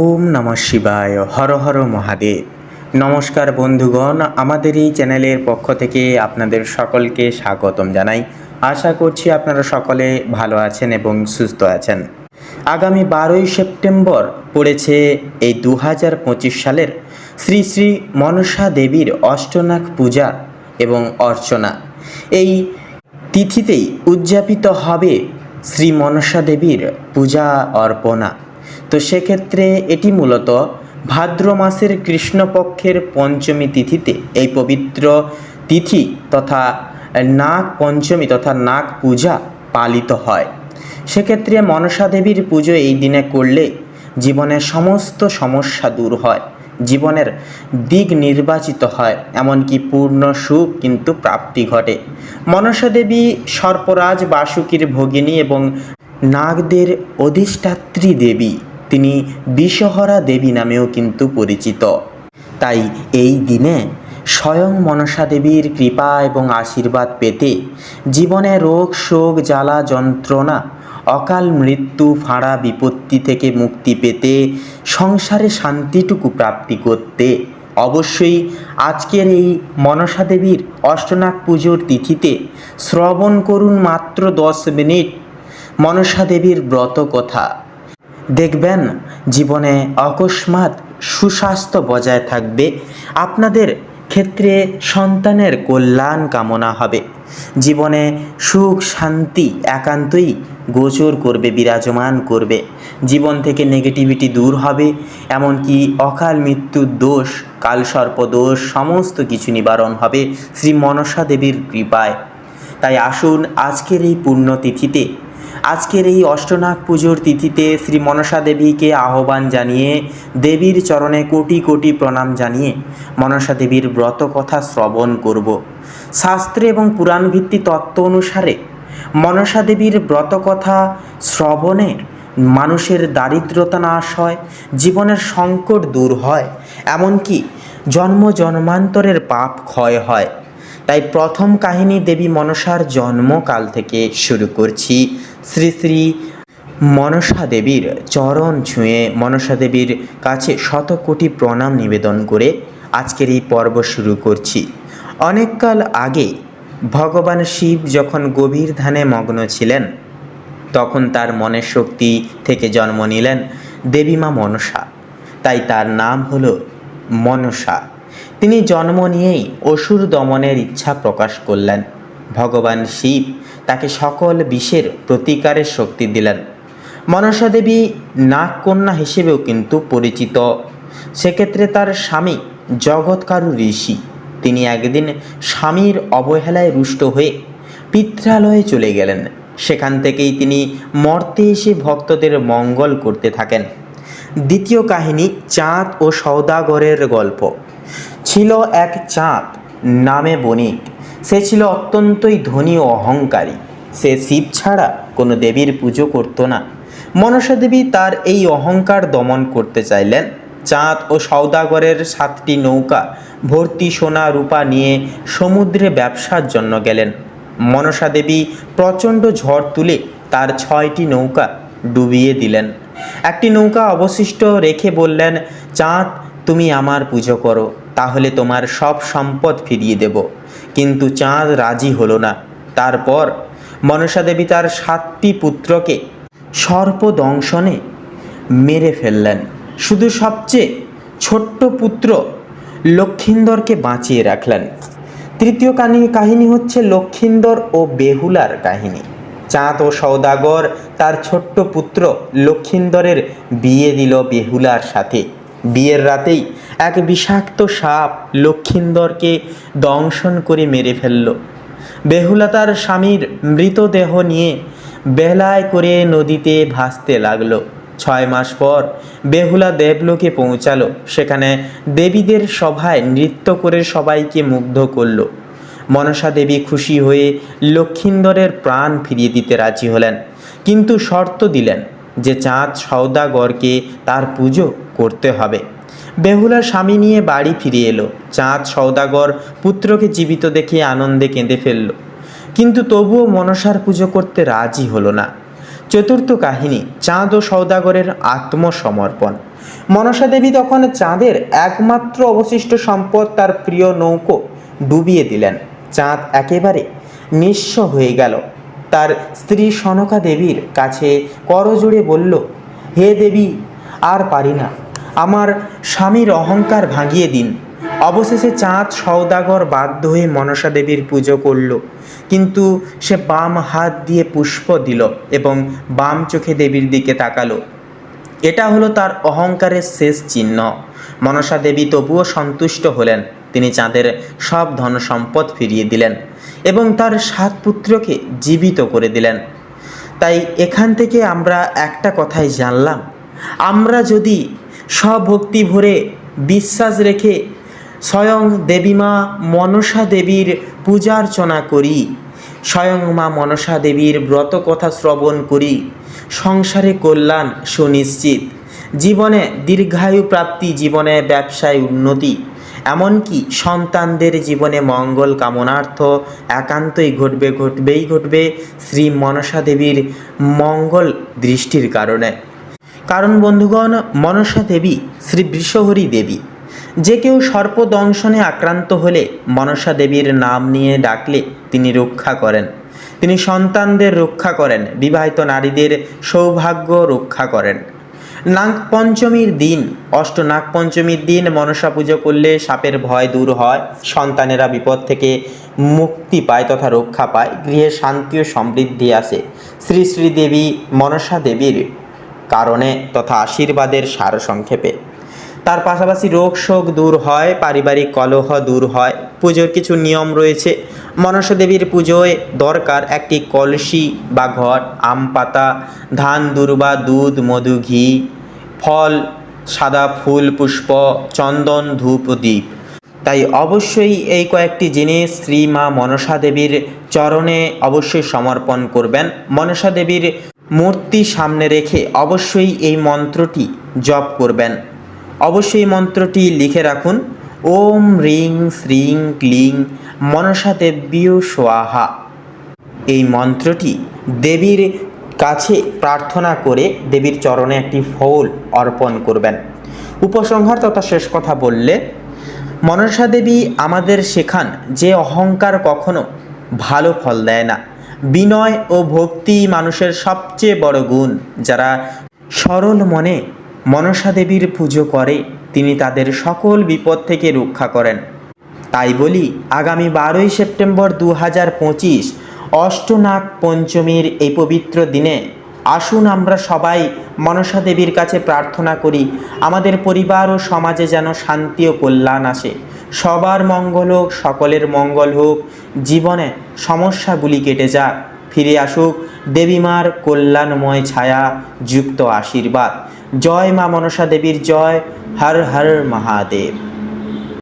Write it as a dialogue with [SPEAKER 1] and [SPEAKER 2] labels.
[SPEAKER 1] ওম নমঃ শিবায়, হর হর মহাদেব। নমস্কার বন্ধুগণ, আমাদের এই চ্যানেলের পক্ষ থেকে আপনাদের সকলকে স্বাগতম জানাই। আশা করছি আপনারা সকলে ভালো আছেন এবং সুস্থ আছেন। আগামী বারোই সেপ্টেম্বর পড়েছে এই দু হাজার পঁচিশ সালের শ্রী শ্রী মনসা দেবীর অষ্টনাগ পূজা এবং অর্চনা। এই তিথিতেই উদযাপিত হবে শ্রী মনসা দেবীর পূজা অর্পণা। তো সেক্ষেত্রে এটি মূলত ভাদ্র মাসের কৃষ্ণপক্ষের পঞ্চমী তিথিতে। এই পবিত্র তিথি তথা নাগ পঞ্চমী তথা নাগ পূজা পালিত হয়। সেক্ষেত্রে মনসা দেবীর পুজো এই দিনে করলে জীবনের সমস্ত সমস্যা দূর হয়, জীবনের দিক নির্বাচিত হয়, এমনকি পূর্ণ সুখ কিন্তু প্রাপ্তি ঘটে। মনসা দেবী সর্পরাজ বাসুকীর ভগিনী এবং নাগদের অধিষ্ঠাত্রী দেবী। তিনি বিষহরা দেবী নামেও কিন্তু পরিচিত। তাই এই দিনে স্বয়ং মনসা দেবীর কৃপা এবং আশীর্বাদ পেতে জীবনে রোগ, শোক, জ্বালা, যন্ত্রণা, অকাল মৃত্যু, ফাঁড়া, বিপত্তি থেকে মুক্তি পেতে, সংসারে শান্তিটুকু প্রাপ্তি করতে অবশ্যই আজকের এই মনসা দেবীর অষ্টনাগ পুজোর তিথিতে শ্রবণ করুন মাত্র দশ মিনিট। মনসা দেবীর ব্রত কথা। দেখবেন, জীবনে অকস্মাৎ সুস্বাস্থ্য বজায় থাকবে। আপনাদের ক্ষেত্রে সন্তানের কল্যাণ কামনা হবে। জীবনে সুখ, শান্তি, একান্তই গোচর করবে, বিরাজমান করবে। জীবন থেকে নেগেটিভিটি দূর হবে, এমনকি অকাল মৃত্যুর দোষ কালসর্প দোষ, সমস্ত কিছু নিবারণ হবে শ্রী মনসা দেবীর কৃপায়। তাই আসুন আজকের এই পুণ্যতিথিতে আজকের এই অষ্টনাগ পুজোর তিথিতে শ্রী মনসা দেবীকে আহ্বান জানিয়ে, দেবীর চরণে কোটি কোটি প্রণাম জানিয়ে মনসা দেবীর ব্রত কথা শ্রবণ করব। শাস্ত্রে এবং পুরাণভিত্তি তত্ত্ব অনুসারে মনসা দেবীর ব্রত কথা শ্রবণে মানুষের দারিদ্রতা নাশ হয়, জীবনের সংকট দূর হয়, এমনকি জন্ম জন্মান্তরের পাপ ক্ষয় হয়। তাই প্রথম কাহিনী দেবী মনসার জন্মকাল থেকে শুরু করছি। শ্রী শ্রী মনসা দেবীর চরণ ছুঁয়ে মনসা দেবীর কাছে শত কোটি প্রণাম নিবেদন করে আজকের এই পর্ব শুরু করছি। অনেককাল আগে ভগবান শিব যখন গভীর ধ্যানে মগ্ন ছিলেন, তখন তার মনের শক্তি থেকে জন্ম নিলেন দেবী মা মনসা। তাই তার নাম হলো মনসা। তিনি জন্ম নিয়েই অসুর দমনের ইচ্ছা প্রকাশ করলেন। ভগবান শিব তাকে সকল বিষের প্রতিকারের শক্তি দিলেন। মনসা দেবী নাগকন্যা হিসেবেও কিন্তু পরিচিত। সেক্ষেত্রে তার স্বামী জগৎকারু ঋষি। তিনি একদিন স্বামীর অবহেলায় রুষ্ট হয়ে পিত্রালয়ে চলে গেলেন। সেখান থেকেই তিনি মর্তে এসে ভক্তদের মঙ্গল করতে থাকেন। দ্বিতীয় কাহিনী চাঁদ ও সৌদাগরের গল্প। ছিল এক চাঁদ, নামে বণিক। সে ছিল অত্যন্তই ধনী ও অহংকারী। সে শিব ছাড়া কোনো দেবীর পুজো করত না। মনসা দেবী তার এই অহংকার দমন করতে চাইলেন। চাঁদ ও সৌদাগরের সাতটি নৌকা, ভর্তি সোনা রূপা নিয়ে সমুদ্রে ব্যবসার জন্য গেলেন। মনসা দেবী প্রচণ্ড ঝড় তুলে তার ছয়টি নৌকা ডুবিয়ে দিলেন। একটি নৌকা অবশিষ্ট রেখে বললেন, চাঁদ, তুমি আমার পুজো করো, তাহলে তোমার সব সম্পদ ফিরিয়ে দেব। কিন্তু চাঁদ রাজি হলো না। তারপর মনসা দেবী তার সাতটি পুত্রকে সর্পদংশনে মেরে ফেললেন। শুধু সবচেয়ে ছোট্ট পুত্র লক্ষিন্দরকে বাঁচিয়ে রাখলেন। তৃতীয় কাহিনী হচ্ছে লক্ষিন্দর ও বেহুলার কাহিনী। চাঁদ ও সৌদাগর তার ছোট্ট পুত্র লক্ষিন্দরের বিয়ে দিল বেহুলার সাথে। বিয়ের রাতেই এক বিষাক্ত সাপ লক্ষিন্দরকে দংশন করে মেরে ফেলল। বেহুলা তার স্বামীর মৃতদেহ নিয়ে বেলায় করে নদীতে ভাসতে লাগল। ছয় মাস পর বেহুলা দেবলোকে পৌঁছালো। সেখানে দেবীদের সভায় নৃত্য করে সবাইকে মুগ্ধ করল। মনসা দেবী খুশি হয়ে লক্ষিন্দরের প্রাণ ফিরিয়ে দিতে রাজি হলেন। কিন্তু শর্ত দিলেন যে চাঁদ সৌদাগরকে তার পুজো করতে হবে। বেহুলা স্বামী নিয়ে বাড়ি ফিরে এলো। চাঁদ সৌদাগর পুত্রকে জীবিত দেখে আনন্দে কেঁদে ফেলল। কিন্তু তবুও মনসার পুজো করতে রাজি হলো না। চতুর্থ কাহিনী, চাঁদ ও সৌদাগরের আত্মসমর্পণ। মনসা দেবী তখন চাঁদের একমাত্র অবশিষ্ট সম্পদ তার প্রিয় নৌকো ডুবিয়ে দিলেন। চাঁদ একেবারে নিঃস্ব হয়ে গেল। তার স্ত্রী সনকা দেবীর কাছে করজোড়ে বলল, হে দেবী, আর পারি না। আমার স্বামীর অহংকার ভাঙিয়ে দিন। অবশেষে চাঁদ সওদাগর বাধ্য হয়ে মনসা দেবীর পুজো করল। কিন্তু সে বাম হাত দিয়ে পুষ্প দিল এবং বাম চোখে দেবীর দিকে তাকালো। এটা হলো তার অহংকারের শেষ চিহ্ন। মনসা দেবী তবুও সন্তুষ্ট হলেন। তিনি চাঁদের সব ধন সম্পদ ফিরিয়ে দিলেন এবং তার সাত পুত্রকে জীবিত করে দিলেন। তাই এখান থেকে আমরা একটা কথাই জানলাম। আমরা যদি স্বভক্তি ভরে বিশ্বাস রেখে স্বয়ং দেবীমা মনসা দেবীর পূজার্চনা করি, স্বয়ং মা মনসা দেবীর ব্রত কথা শ্রবণ করি, সংসারে কল্যাণ সুনিশ্চিত, জীবনে দীর্ঘায়ু প্রাপ্তি, জীবনে ব্যবসায় উন্নতি এমনকি সন্তানদের জীবনে মঙ্গল কামনার্থ একান্তই ঘটবে, ঘটবেই ঘটবে শ্রী মনসা দেবীর মঙ্গল দৃষ্টির কারণে। কারণ বন্ধুগণ, মনসা দেবী শ্রী বৃষহরী দেবী। যে কেউ সর্পদংশনে আক্রান্ত হলে মনসা দেবীর নাম নিয়ে ডাকলে তিনি রক্ষা করেন। তিনি সন্তানদের রক্ষা করেন, বিবাহিত নারীদের সৌভাগ্য রক্ষা করেন। নাগ পঞ্চমীর দিন, অষ্ট নাগ পঞ্চমীর দিন মনসা পুজো করলে সাপের ভয় দূর হয়, সন্তানেরা বিপদ থেকে মুক্তি পায় তথা রক্ষা পায়, গৃহে শান্তি ও সমৃদ্ধি আসে। শ্রী শ্রী দেবী মনসা দেবীর কারণে তথা আশীর্বাদের সার সংক্ষেপে। তার পাশাপাশি রোগ শোক দূর হয়, পারিবারিক কলহ দূর হয়, পুজোর কিছু নিয়ম রয়েছে মনসা দেবীর পুজোয় দরকার একটি কলসি বা ঘর, আম পাতা, ধান, দুর্বা, দুধ, মধু, ঘি, ফল, সাদা ফুল, পুষ্প, চন্দন, ধূপ দ্বীপ তাই অবশ্যই এই কয়েকটি জিনিস শ্রী মা মনসা দেবীর চরণে অবশ্যই সমর্পণ করবেন। মনসা দেবীর মূর্তি সামনে রেখে অবশ্যই এই মন্ত্রটি জপ করবেন। অবশ্যই মন্ত্রটি লিখে রাখুন। ওম রিং শ্রিং ক্লিং মনসা দেব্যীয় সোয়াহা। এই মন্ত্রটি দেবীর কাছে প্রার্থনা করে দেবীর চরণে একটি ফুল অর্পণ করবেন। উপসংহার তথা শেষ কথা বললে, মনসা দেবী আমাদের শেখান যে অহংকার কখনো ভালো ফল দেয় না। বিনয় ও ভক্তি মানুষের সবচেয়ে বড় গুণ। যারা সরল মনে মনসা দেবীর পুজো করে, তিনি তাদের সকল বিপদ থেকে রক্ষা করেন। তাই বলি, আগামী বারোই সেপ্টেম্বর দু হাজার পঁচিশ, অষ্টনাগ পঞ্চমীর এই পবিত্র দিনে আসুন আমরা সবাই মনসা দেবীর কাছে প্রার্থনা করি, আমাদের পরিবার ও সমাজে যেন শান্তি ও কল্যাণ আসে। সবার মঙ্গল হোক, সকলের মঙ্গল হোক, জীবনে সমস্যাগুলি কেটে যাক, ফিরে আসুক দেবীমার কল্যাণময় ছায়া, যুক্ত আশীর্বাদ। জয় মা মনসা দেবীর জয়, হর হর মহাদেব।